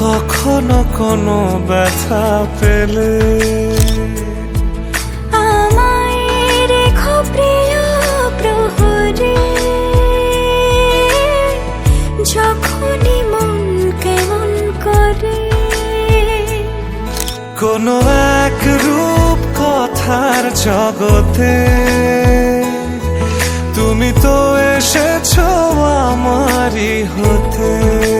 কখনো কোনো ব্যথা পেলে? আমায় রেখো প্রিয় প্রহরে। যখনই মন কেমন করে। কোনো এক রূপ কথার জগতে তুমি তো এসেছ আমারই হতে।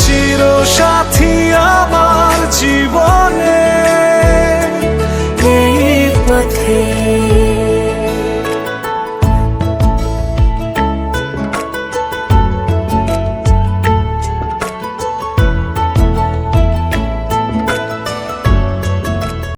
চির সাথী আমার জীবনে।